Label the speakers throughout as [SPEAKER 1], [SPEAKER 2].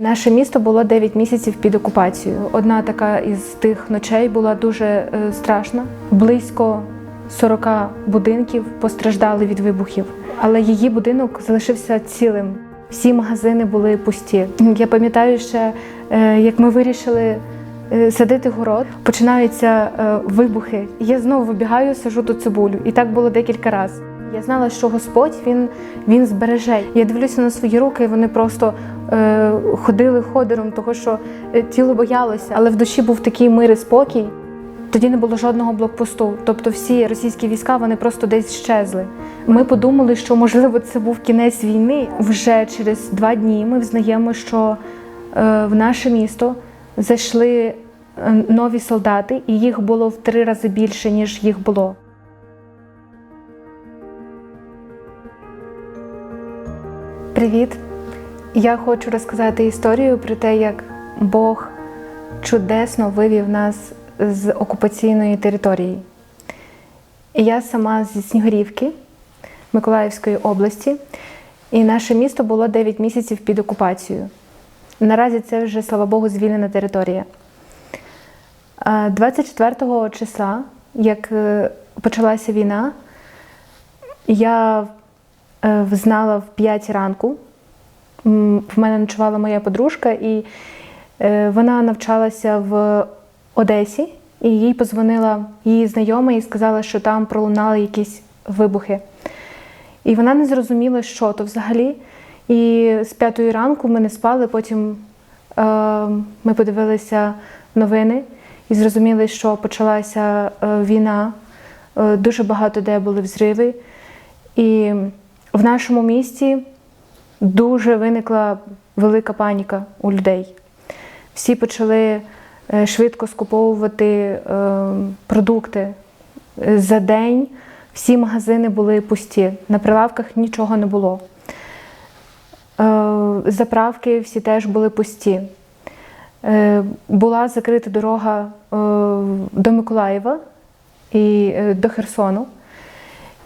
[SPEAKER 1] Наше місто було 9 місяців під окупацією. Одна така із тих ночей була дуже е, страшна. Близько 40 будинків постраждали від вибухів, але її будинок залишився цілим. Всі магазини були пусті. Я пам'ятаю ще, е, як ми вирішили е, садити город, починаються вибухи. Я знову вибігаю, сажу ту цибулю. І так було декілька разів. Я знала, що Господь він, він збереже. Я дивлюся на свої руки, і вони просто е, ходили ходором, того що е, тіло боялося, але в душі був такий мир і спокій. Тоді не було жодного блокпосту. Тобто всі російські війська вони просто десь щезли. Ми подумали, що можливо це був кінець війни. Вже через два дні ми взнаємо, що е, в наше місто зайшли е, нові солдати, і їх було в три рази більше, ніж їх було. Привіт! Я хочу розказати історію про те, як Бог чудесно вивів нас з окупаційної території. Я сама зі Снігурівки Миколаївської області, і наше місто було 9 місяців під окупацією. Наразі це вже, слава Богу, звільнена територія. 24 числа, як е, почалася війна, я знала в 5 ранку. В мене ночувала моя подружка, і е, вона навчалася в Одесі, і їй позвонила її знайома і сказала, що там пролунали якісь вибухи. І вона не зрозуміла, що то взагалі. І з п'ятої ранку ми не спали, потім е, ми подивилися новини і зрозуміли, що почалася е, війна. Е, дуже багато де були взриви. І в нашому місті дуже виникла велика паніка у людей. Всі почали е, швидко скуповувати е, продукти. За день всі магазини були пусті, на прилавках нічого не було. Е, Заправки всі теж були пусті. Була закрита дорога до Миколаєва і до Херсону.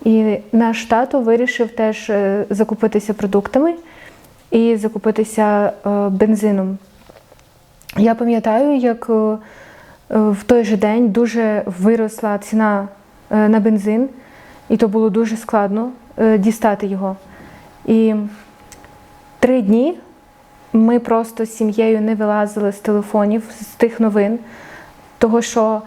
[SPEAKER 1] І наш тато вирішив теж е, закупитися продуктами і закупитися е, бензином. Я пам'ятаю, як е, в той же день дуже виросла ціна на бензин, і то було дуже складно дістати його. І три дні ми просто з сім'єю не вилазили з телефонів, з тих новин, того що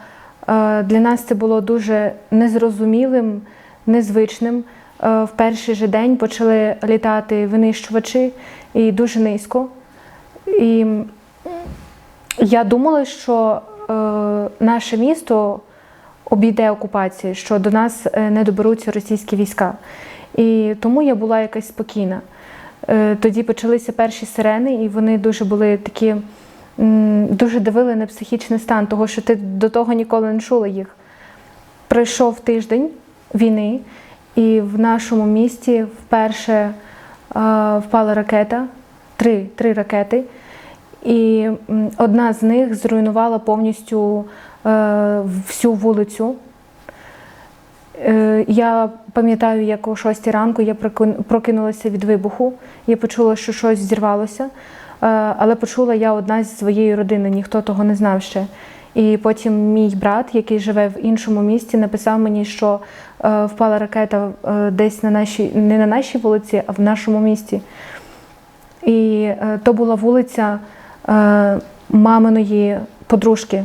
[SPEAKER 1] для нас це було дуже незрозумілим, незвичним. Е, В перший же день почали літати винищувачі і дуже низько. І я думала, що е, наше місто обійде окупацію, що до нас е, не доберуться російські війська. І тому я була якась спокійна. Е, тоді почалися перші сирени, і вони дуже були такі, дуже давили на психічний стан, того що ти до того ніколи не чула їх. Пройшов тиждень війни, і в нашому місті вперше е, впала ракета, три, три ракети. І одна з них зруйнувала повністю е, всю вулицю. Е, Я пам'ятаю, як о 6 ранку я прокин- прокинулася від вибуху. Я почула, що щось зірвалося, Е, але почула я одна зі своєї родини, ніхто того не знав ще. І потім мій брат, який живе в іншому місті, написав мені, що впала ракета е, десь на нашій, не на нашій вулиці, а в нашому місті. І е, то була вулиця е, маминої подружки.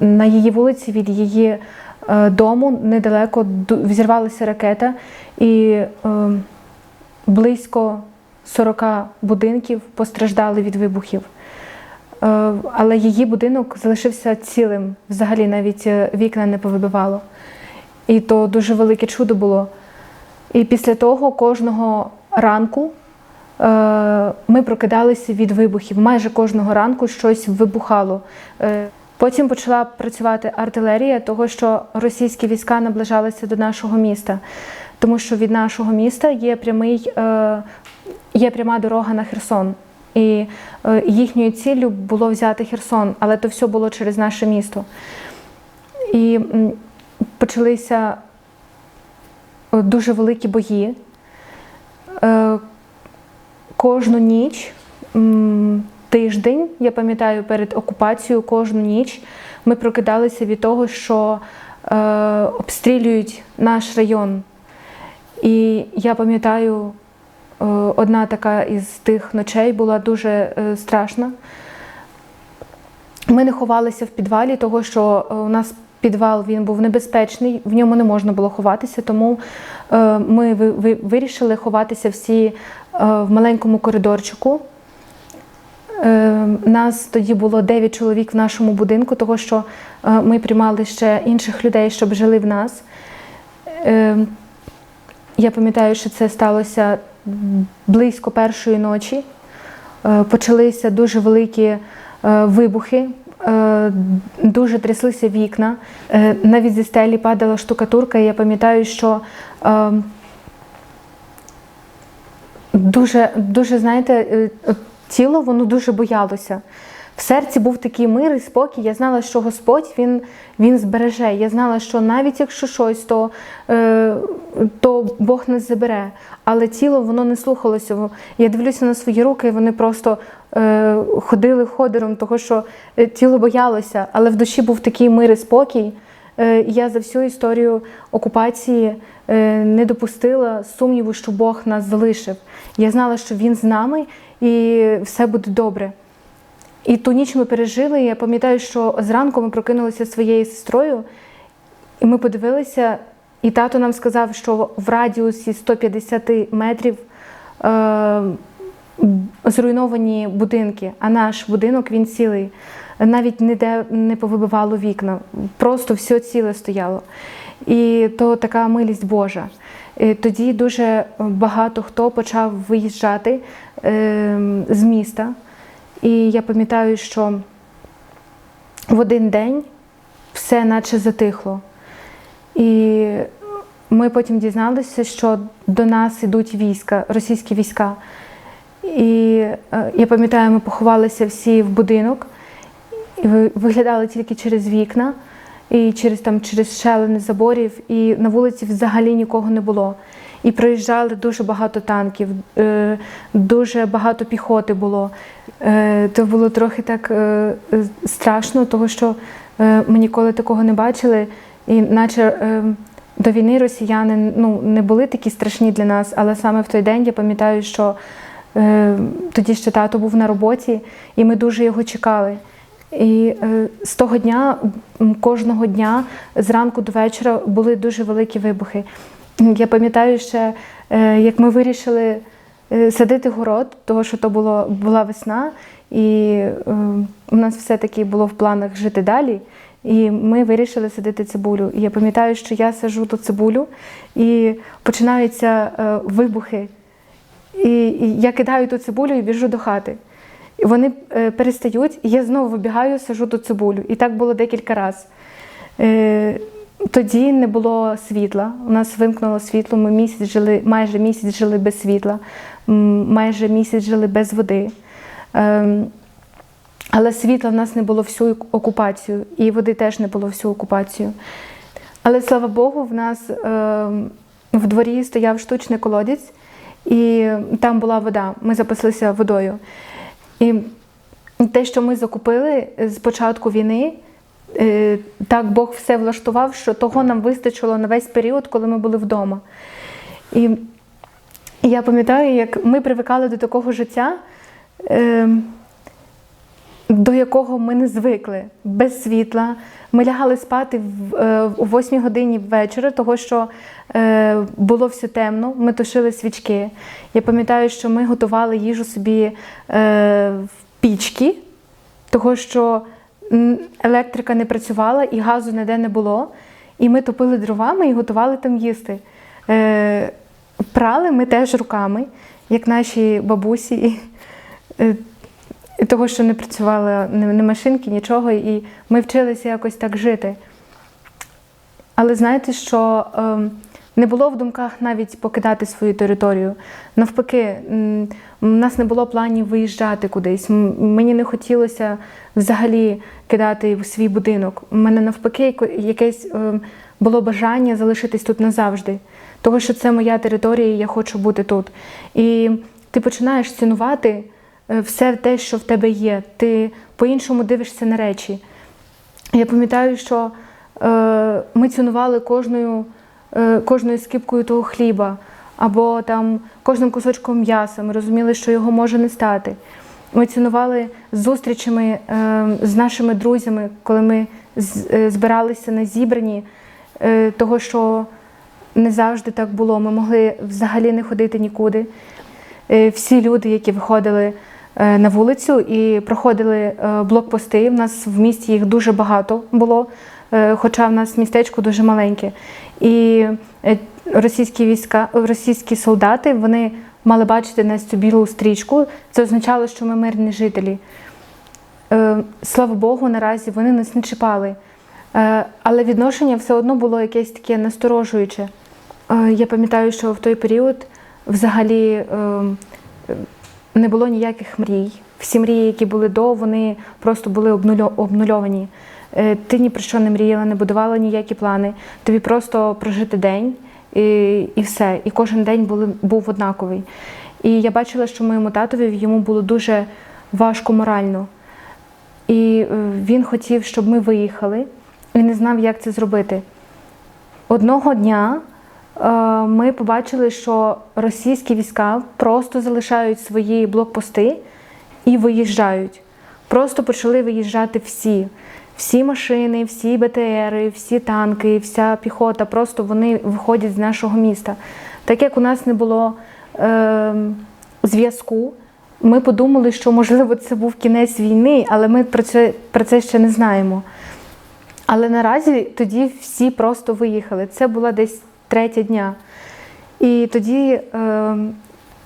[SPEAKER 1] На її вулиці від її е, дому недалеко взірвалася ракета, і е, близько 40 будинків постраждали від вибухів. Е, Але її будинок залишився цілим, взагалі навіть е, вікна не повибивало. І то дуже велике чудо було. І після того кожного ранку е, ми прокидалися від вибухів. Майже кожного ранку щось вибухало. Е, Потім почала працювати артилерія, того що російські війська наближалися до нашого міста, тому що від нашого міста є прямий, е, є пряма дорога на Херсон. І їхньою ціллю було взяти Херсон, але то все було через наше місто. І почалися е, дуже великі бої. Е, Кожну ніч тиждень, я пам'ятаю, перед окупацією кожну ніч ми прокидалися від того, що е, обстрілюють наш район. І я пам'ятаю, одна така із тих ночей була дуже страшна. Ми не ховалися в підвалі, того що у нас підвал він був небезпечний, в ньому не можна було ховатися, тому е, ми ви- ви- вирішили ховатися всі е, в маленькому коридорчику. Е, Нас тоді було 9 чоловік в нашому будинку, того що ми приймали ще інших людей, щоб жили в нас. Я пам'ятаю, що це сталося близько першої ночі. Почалися дуже великі вибухи, дуже тряслися вікна. Е, Навіть зі стелі падала штукатурка. І я пам'ятаю, що е, дуже, дуже, знаєте, е, тіло воно дуже боялося. В серці був такий мир і спокій. Я знала, що Господь він, він збереже. Я знала, що навіть якщо щось, то, е, то Бог нас забере. Але тіло воно не слухалося. Я дивлюся на свої руки, і вони просто е, ходили ходором, того що е, тіло боялося, але в душі був такий мир і спокій. Е, Я за всю історію окупації е, не допустила сумніву, що Бог нас залишив. Я знала, що Він з нами і все буде добре. І ту ніч ми пережили. Я пам'ятаю, що зранку ми прокинулися своєю сестрою, і ми подивилися, і тато нам сказав, що в радіусі 150 метрів е, зруйновані будинки, а наш будинок він цілий. Навіть ніде не повибивало вікна, просто все ціле стояло. І то така милість Божа. І тоді дуже багато хто почав виїжджати е, з міста. І я пам'ятаю, що в один день все наче затихло. І ми потім дізналися, що до нас ідуть війська, російські війська. І е, я пам'ятаю, ми поховалися всі в будинок і ви- виглядали тільки через вікна і через там через щелини заборів, і на вулиці взагалі нікого не було. І проїжджали дуже багато танків, е, дуже багато піхоти було. Е, То було трохи так е, страшно, тому що ми ніколи такого не бачили. І наче до війни росіяни ну, не були такі страшні для нас, але саме в той день я пам'ятаю, що тоді ще тато був на роботі, і ми дуже його чекали. І з того дня, кожного дня, зранку до вечора були дуже великі вибухи. Я пам'ятаю ще, е, як ми вирішили е, садити город, тому що то було, була весна, і е, у нас все-таки було в планах жити далі. І ми вирішили садити цибулю. І я пам'ятаю, що я сажу ту цибулю, і починаються вибухи. І, я кидаю ту цибулю і біжу до хати. І вони перестають, і я знову вибігаю, сажу ту цибулю. І так було декілька разів. Тоді не було світла. У нас вимкнуло світло. Ми місяць жили, майже місяць жили без світла, майже місяць жили без води. Ем, але світла в нас не було всю окупацію, і води теж не було всю окупацію. Але слава Богу, в нас ем, в дворі стояв штучний колодязь, і там була вода. Ми запаслися водою. І те, що ми закупили з початку війни, так Бог все влаштував, що того нам вистачило на весь період, коли ми були вдома. І я пам'ятаю, як ми привикали до такого життя. Е, до якого ми не звикли без світла. Ми лягали спати е, о 8 годині вечора, того що е, було все темно, ми тушили свічки. Я пам'ятаю, що ми готували їжу собі е, в пічки, того що електрика не працювала і газу ніде не було. І ми топили дровами і готували там їсти. Е, прали ми теж руками, як наші бабусі. Е, і того, що не працювали ні, машинки, нічого, і ми вчилися якось так жити. Але знаєте, що ем, не було в думках навіть покидати свою територію. Навпаки, у нас не було планів виїжджати кудись. Мені не хотілося взагалі кидати свій будинок. У мене навпаки якесь ем, було бажання залишитись тут назавжди. Того, що це моя територія, і я хочу бути тут. І ти починаєш цінувати е, все те, що в тебе є. Ти по-іншому дивишся на речі. Я пам'ятаю, що е, ми цінували кожною, е, кожною скипкою того хліба або там кожним кусочком м'яса. Ми розуміли, що його може не стати. Ми цінували зустрічами е, з нашими друзями, коли ми е, збиралися на зібрані, е, того, що не завжди так було. Ми могли взагалі не ходити нікуди. Е, Всі люди, які виходили е, на вулицю і проходили е, блокпости, в нас в місті їх дуже багато було, е, хоча в нас містечко дуже маленьке. І е, російські війська, російські солдати вони мали бачити на цю білу стрічку. Це означало, що ми мирні жителі. Е, Слава Богу, наразі вони нас не чіпали. Е, Але відношення все одно було якесь таке насторожуюче. Я пам'ятаю, що в той період взагалі не було ніяких мрій. Всі мрії, які були до, вони просто були обнульовані. Е, Ти ні про що не мріяла, не будувала ніякі плани. Тобі просто прожити день і, і все. І кожен день були, був однаковий. І я бачила, що моєму татові йому було дуже важко морально. І е, він хотів, щоб ми виїхали, і не знав, як це зробити. Одного дня е, ми побачили, що російські війська просто залишають свої блокпости і виїжджають. Просто почали виїжджати всі. Всі машини, всі БТРи, всі танки, вся піхота, просто вони виходять з нашого міста. Так як у нас не було е, зв'язку, ми подумали, що можливо це був кінець війни, але ми про це, про це ще не знаємо. Але наразі тоді всі просто виїхали. Це була десь третя дня. І тоді е,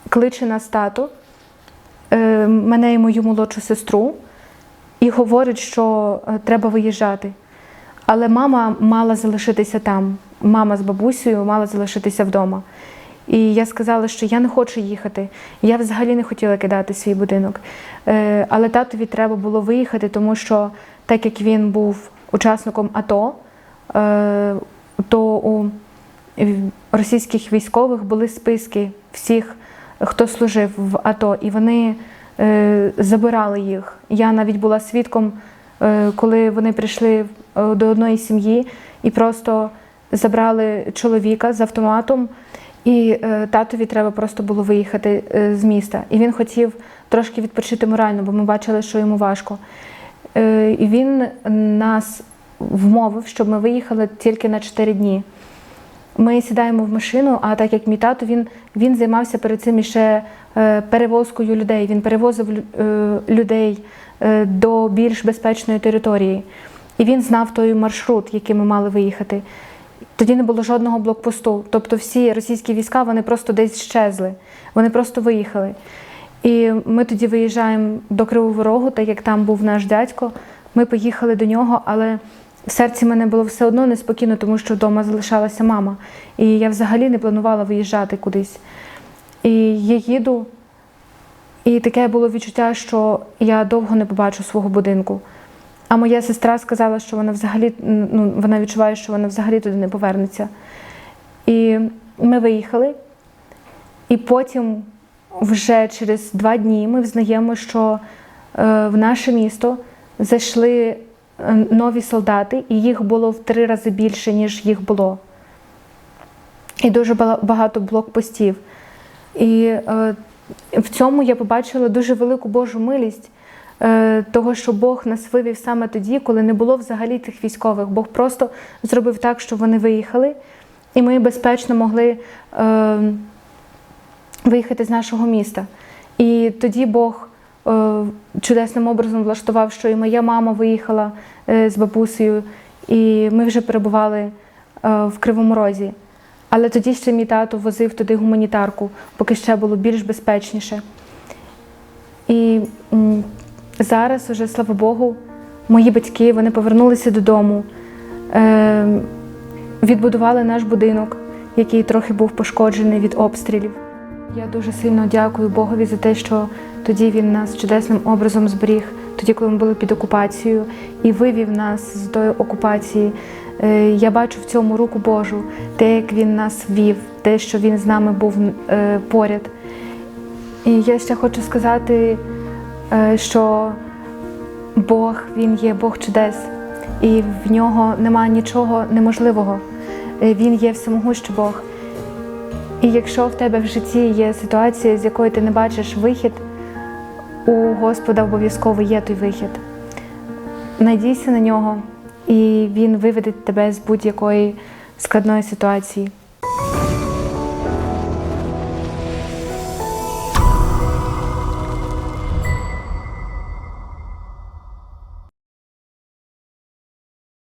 [SPEAKER 1] кличе нас тато, е, мене і мою молодшу сестру, і говорить, що е, треба виїжджати. Але мама мала залишитися там. Мама з бабусею мала залишитися вдома. І я сказала, що я не хочу їхати. Я взагалі не хотіла кидати свій будинок. Е, Але татові треба було виїхати, тому що так як він був учасником АТО, е, то у російських військових були списки всіх, хто служив в АТО, і вони забирали їх. Я навіть була свідком, е, коли вони прийшли е, до одної сім'ї і просто забрали чоловіка з автоматом. І е, татові треба просто було виїхати е, з міста. І він хотів трошки відпочити морально, бо ми бачили, що йому важко. Е, і він нас вмовив, щоб ми виїхали тільки на 4 дні. Ми сідаємо в машину, а так як мій тато, він, він займався перед цим іще е, перевозкою людей. Він перевозив е, людей е, до більш безпечної території. І він знав той маршрут, який ми мали виїхати. Тоді не було жодного блокпосту. Тобто всі російські війська вони просто десь щезли, вони просто виїхали. І ми тоді виїжджаємо до Кривого Рогу, так як там був наш дядько. Ми поїхали до нього, але в серці мене було все одно неспокійно, тому що вдома залишалася мама. І я взагалі не планувала виїжджати кудись. І я їду, і таке було відчуття, що я довго не побачу свого будинку. А моя сестра сказала, що вона взагалі ну, вона відчуває, що вона взагалі туди не повернеться. І ми виїхали, і потім, вже через два дні, ми взнаємо, що е, в наше місто зайшли е, нові солдати, і їх було в три рази більше, ніж їх було. І дуже багато блокпостів. І е, в цьому я побачила дуже велику Божу милість, е, того, що Бог нас вивів саме тоді, коли не було взагалі тих військових. Бог просто зробив так, щоб вони виїхали, і ми безпечно могли е, виїхати з нашого міста. І тоді Бог е, чудесним образом влаштував, що і моя мама виїхала е, з бабусею, і ми вже перебували е, в Кривому Розі. Але тоді ще мій тато возив туди гуманітарку, поки ще було більш безпечніше. І зараз, уже, слава Богу, мої батьки вони повернулися додому, е, відбудували наш будинок, який трохи був пошкоджений від обстрілів. Я дуже сильно дякую Богові за те, що тоді він нас чудесним образом зберіг, тоді, коли ми були під окупацією, і вивів нас з тої окупації. Е, Я бачу в цьому руку Божу, те, як він нас вів, те, що він з нами був е, поряд. І я ще хочу сказати е, що Бог Він є Бог чудес, і в нього немає нічого неможливого. Він є всемогущий Бог. І якщо в тебе в житті є ситуація, з якої ти не бачиш вихід, у Господа обов'язково є той вихід. Надійся на нього, і Він виведе тебе з будь-якої складної ситуації.